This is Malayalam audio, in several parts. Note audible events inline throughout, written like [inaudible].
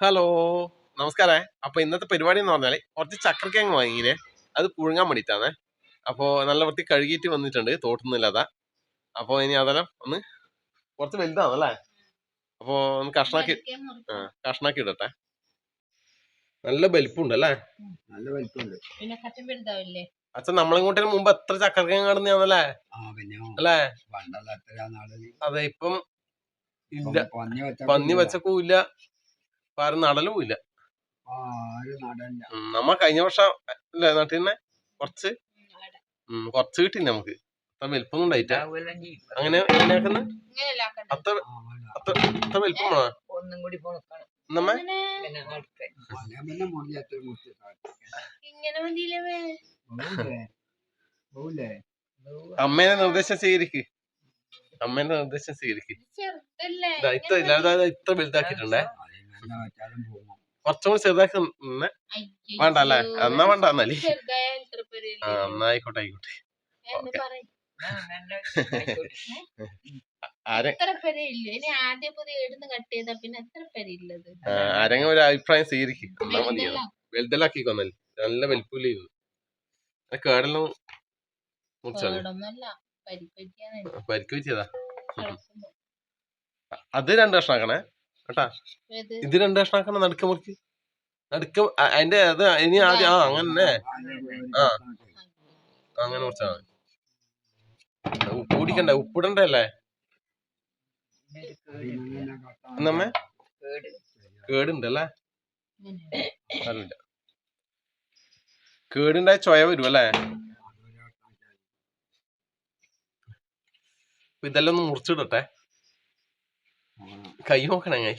ഹലോ. നമസ്കാരേ. അപ്പൊ ഇന്നത്തെ പരിപാടി എന്ന് പറഞ്ഞാൽ കുറച്ച് ചക്കരക്കിഴങ്ങ് വാങ്ങിയില്ലേ അത് പുഴുങ്ങാൻ വേണ്ടിട്ടാണ് അപ്പോ നല്ല വൃത്തി കഴുകിയിട്ട് വന്നിട്ടുണ്ട്. തോട്ടുന്നില്ലാതെ അപ്പൊ ഇനി അതെല്ലാം ഒന്ന് കുറച്ച് വലുതാണ് അല്ലേ അപ്പോ ഒന്ന് കഷ്ണാക്കി ആ, കഷ്ണാക്കി ഇടട്ടെ. നല്ല വലിപ്പമുണ്ട് അല്ലേ നല്ല വലിപ്പമുണ്ട് പിന്നെ കട്ടൻ വലുതാവില്ലേ? അച്ഛൻ നമ്മളിങ്ങോട്ടേന് മുമ്പ് എത്ര ചക്കരക്കിഴങ്ങ് കാണുന്നതാണല്ലേ? അല്ലേ? അതെ ഇപ്പം ഇല്ല. പന്നി വെച്ച പന്നി ആരും നടലും ഇല്ല നമ്മ കഴിഞ്ഞ വർഷം അല്ലേ നട്ടിന്നെ കുറച്ച്? ഉം, കുറച്ച് കിട്ടി നമുക്ക്? അത്ര വലിപ്പം ഉണ്ടായിട്ടാ അങ്ങനെ? അത്ര. അത്ര അത്ര വലിപ്പം ഒന്നും കൂടി നമ്മ? അമ്മേനെ നിർദ്ദേശം സ്വീകരിക്ക്. അമ്മേന്റെ നിർദ്ദേശം സ്വീകരിക്ക്. ഇതാ ഇത്ര വലുതാക്കിട്ടുണ്ടേ ഇത്ര വലുതാക്കിയിട്ടുണ്ടേ? അതിനെ വെച്ചാലും പോകും കുറച്ചും കൂടി ചെറുതാക്കി നിന്നെ. വേണ്ട അല്ലേ? എന്നാ വേണ്ട എന്നാൽ ആ എന്നാ ആയിക്കോട്ടെ ആയിക്കോട്ടെ. ആരെങ്കിലും ഒരു അഭിപ്രായം സ്വീകരിക്കും. എന്നാ ഇതെല്ലാം നല്ല വലിപ്പില്ലായിരുന്നു കേടെല്ലാം മുറിച്ചാൽ പരിക്ക് പറ്റിയതാ. അത് അത് രണ്ട് കഷ്ണാക്കണേ കേട്ടാ? ഇത് രണ്ട് കഷ്ണാക്കണ നടുക്ക മുറിക്ക്? നടുക്ക അതിന്റെ അത് ഇനി ആദ്യം ആ അങ്ങനെ ആ. അങ്ങനെ മുറിച്ചാ മതി. ഉപ്പ് കുടിക്കണ്ട ഉപ്പിടണ്ടല്ലേ? നമ്മ കേട്. കേടുണ്ടല്ലേ. അറിയില്ല. കേടുണ്ടായ ചൊയ വരും അല്ലേ ഇതെല്ലാം ഒന്ന് മുറിച്ചിടട്ടെ. കൈ നോക്കണം കൈ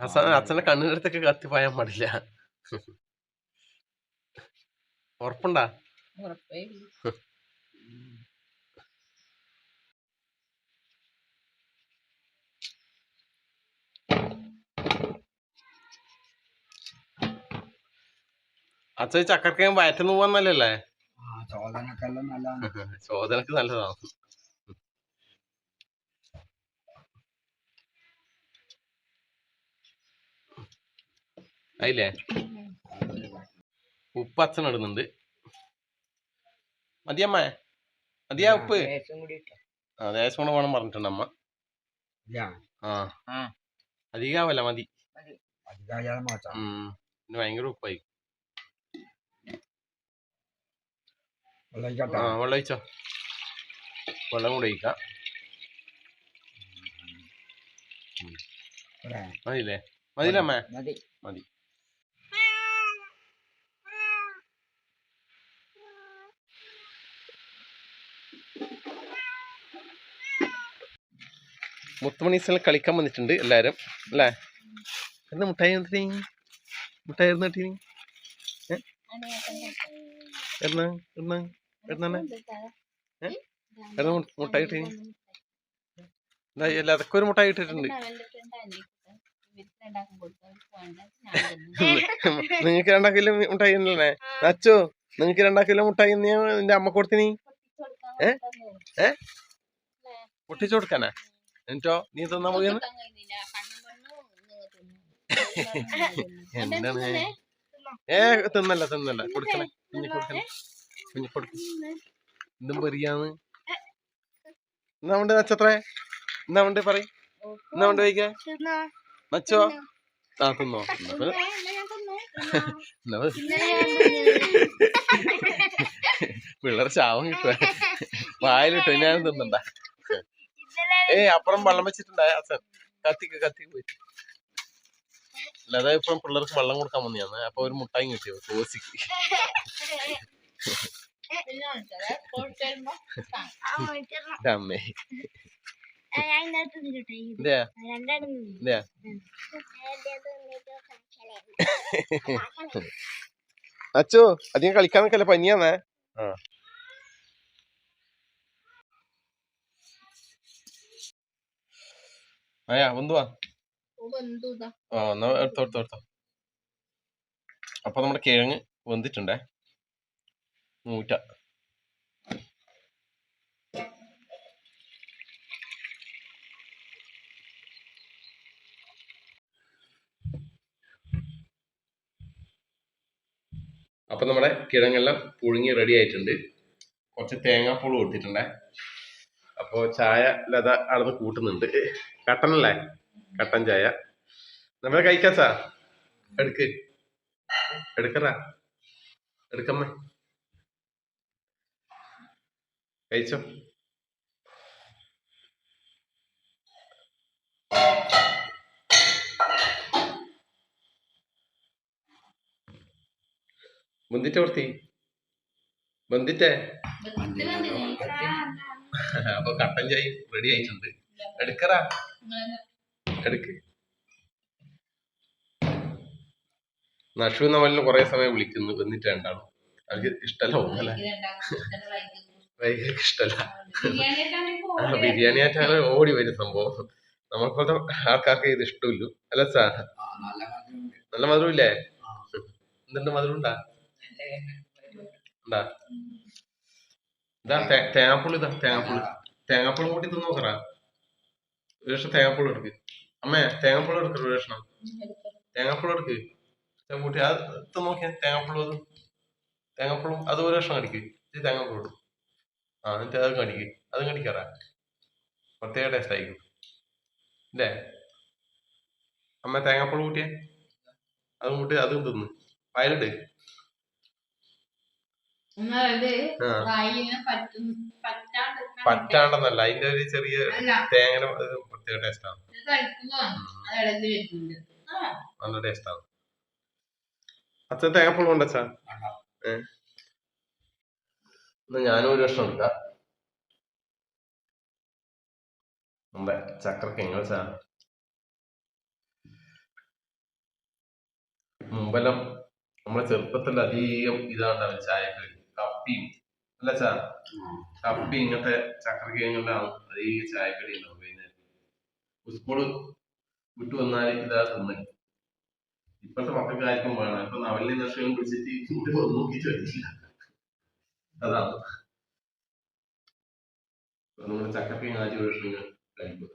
അച്ഛൻ അച്ഛന്റെ കണ്ണിനടുത്തൊക്കെ കത്തിപ്പായാൻ പാടില്ല. ഉറപ്പുണ്ടാ. അച്ഛൻ ചക്കരക്കയും വയറ്റുന്നു പോവാന്നല്ലേ? ആ ചോദനക്കെല്ലാം നല്ല [laughs] ചോദനക്ക് നല്ലതാണ്. അതില്ലേ ഉപ്പ് അച്ഛൻ ഇടുന്നുണ്ട്. മതിയമ്മ മതിയാ ഉപ്പ് ലേശം കൂടി ഇട്ടോ. ആ ദേശം കൂടെ വേണം പറഞ്ഞിട്ടുണ്ട് അമ്മ. ആ. ആ. അധികാവല്ല മതി. പിന്നെ ഭയങ്കര ഉപ്പായി. ആ വെള്ളം ഒഴിച്ചോ വെള്ളം കൂടെ ഒഴിക്കാം. മതിയില്ലേ? മതിയില്ലേ അമ്മ? മതി. മുത്തുമണീസിൽ കളിക്കാൻ വന്നിട്ടുണ്ട് എല്ലാവരും അല്ലേ? എന്താ മുട്ടായി വന്നിട്ട് മുട്ടായി ഇരുന്ന് കിട്ടീനി എന്നാ എന്നാ എന്നാണ്? എന്നാ മുട്ടായി കിട്ടീനി എന്താ എല്ലാ അതൊക്കെ ഒരു മുട്ടായി ഇട്ടിട്ടുണ്ട്. നിങ്ങക്ക് രണ്ടാം കിലോ മുട്ടായി തന്നെയല്ലേ? അച്ചോ നിങ്ങക്ക് രണ്ടാം കിലോ മുട്ടായി എന്റെ അമ്മ കൊടുത്തിനി ഏ? ഏ? പൊട്ടിച്ചു കൊടുക്കാനാ? എന്നിട്ടോ? നീ തന്നാ പോയെന്ന് [laughs] എന്താണ്? ഏ തിന്നല്ല തിന്നല്ല. കൊടുക്കണേ. കുഞ്ഞി കൊടുക്കണേ. കുഞ്ഞു കൊടുക്ക. എന്തും പെറിയാന്ന് എന്നാ ഉണ്ട് നച്ചത്രേ എന്നാ ഉണ്ട് പറ എന്നാ ഉണ്ട് വൈക നച്ചോ ആ തിന്നോ. പിള്ളേർ ചാവും കിട്ടുക വായിലിട്ടോ ഞാൻ [laughs] [laughs] തിന്നണ്ട. ഏ അപ്പുറം വെള്ളം വെച്ചിട്ടുണ്ടായ. അച്ഛൻ കത്തിക്ക് കത്തി പോയി അല്ലാതെ ഇപ്പം പിള്ളേർക്ക് വെള്ളം കൊടുക്കാൻ വന്നിയാണ് അപ്പൊ ഒരു മുട്ടായി കിട്ടിയോ? കോസിക്ക് അമ്മേ. അച്ചോ അധികം കളിക്കാൻ അല്ല പനിയാന്നേ? ആ. ആ എന്നാ എടുത്തോ എടുത്തോ എടുത്തോ. അപ്പൊ നമ്മുടെ കിഴങ്ങ് വെന്തിട്ടുണ്ടേ? നൂറ്റ. അപ്പൊ നമ്മുടെ കിഴങ്ങെല്ലാം പുഴുങ്ങി റെഡി ആയിട്ടുണ്ട്. കുറച്ച് തേങ്ങാപ്പൂൾ കൊടുത്തിട്ടുണ്ടേ. അപ്പോ ചായ ലത അളന്ന് കൂട്ടുന്നുണ്ട്. കട്ടൻ അല്ലേ കട്ടൻ ചായ. നമ്മൾ നമ്മളെ സാ. എടുക്ക്. എടുക്കറാ എടുക്കമ്മ. കഴിച്ചോ? ബന്ധിറ്റ കൊടുത്തി. ബന്ധിറ്റേ അപ്പൊ കട്ടൻ ചായ റെഡി ആയിട്ടുണ്ട്. എടുക്കറാ എടുക്ക്. നഷു നമ്മളിന് കുറെ സമയം വിളിക്കുന്നു. എന്നിട്ട് രണ്ടാളും. അവർക്ക് ഇഷ്ടല്ല വൈകിട്ട് ഇഷ്ടല്ല ബിരിയാണി ആയിട്ടാണ് ഓടി വരും സംഭവം. നമ്മളെപ്പോലത്തെ ആൾക്കാർക്ക് ഇത് ഇഷ്ടമില്ല. അല്ല സാ നല്ല മധുരം ഇല്ലേ എന്തുണ്ട് മധുരം ഉണ്ടാ? ഉണ്ടാ? ഇതാ തേങ്ങാപ്പുളി ഇതാ തേങ്ങാപ്പുളി. തേങ്ങാപ്പുളി കൂട്ടി തിന്ന് നോക്കറാ ഒരു തേങ്ങാപ്പുളി എടുക്ക്. അമ്മേ തേങ്ങാപ്പുളി എടുക്ക് ഒരു കഷ്ണം. തേങ്ങാപ്പുളി എടുക്ക്. കൂട്ടി അത് തിന്ന് നോക്കിയാ തേങ്ങാപ്പുളും അത്. തേങ്ങാപ്പുളും അത് ഒരു കഷ്ണം കടിക്ക്. ഇത് തേങ്ങാപ്പുളി ഇടും. ആ എന്നിട്ട് അത് കടിക്ക്. അതും കടിക്കാറാ. പ്രത്യേക ടേസ്റ്റ് ആയിരിക്കും. അല്ലേ അമ്മ തേങ്ങാപ്പുളി കൂട്ടിയേ. അതും കൂട്ടി അതും തിന്ന്. വയലിട്. പറ്റാണ്ടെന്നല്ല അതിന്റെ ഒരു ചെറിയ അല്ല. തേങ്ങ ഒരു പ്രത്യേക ടേസ്റ്റ് ആണ്. നല്ല ടേസ്റ്റ് ആണ്. അച്ഛൻ തേങ്ങപ്പുള്ള ഉണ്ട് അച്ഛാ? ഏ? ഞാനും ഒരു വർഷം എടുക്കാം മുമ്പേ ചക്കരക്ക് എങ്ങനെ വെച്ചാ മുമ്പെല്ലാം നമ്മളെ ചെറുപ്പത്തിൽ അധികം ഇതാണ്ടാവും ചായക്ക് കപ്പിയും അല്ല ചാ കപ്പി ഇങ്ങനത്തെ ചക്കരക്കിഴങ്ങെല്ലാം അധികം ചായക്കടി ഉണ്ടാവും വൈകുന്നേരം സ്കൂൾ വിട്ടു വന്നാൽ ഇതാ തിന്ന്. ഇപ്പോഴത്തെ മക്കൾക്ക് ആയിരിക്കും വേണം ഇപ്പൊ നവലിനെ നഷ്ടം പിടിച്ചിട്ട് ഇങ്ങോട്ട് നോക്കി ചോദിച്ചില്ല അതാണ് നമ്മുടെ ചക്കരക്കിഴങ്ങ് ആദ്യം ഒരു കഷ്ണം ഇങ്ങനെ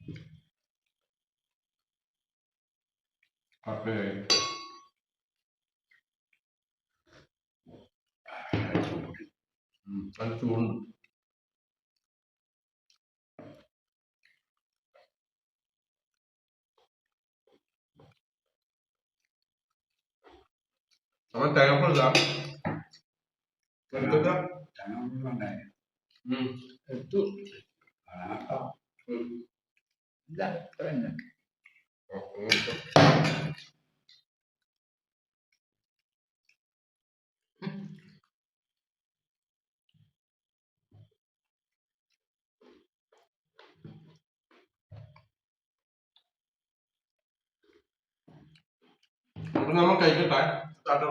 കഴിക്കും തേങ്ങാപ്പുളി ഉം. കപ്പ കഴിക്കും ഉം, നല്ല ചൂടുണ്ട് അവൻ തേങ്ങാപ്പുളി ഇതാ എടുത്തിട്ടാ തേങ്ങ ഉണ്ടായി ഉം, എടുത്തു കേട്ടോ ഉം. ഇല്ല ഇത്ര തന്നെ ഓ, എടുത്തു. അപ്പൊ നമ്മൾ കഴിക്കട്ടെ സ്റ്റാർട്ട്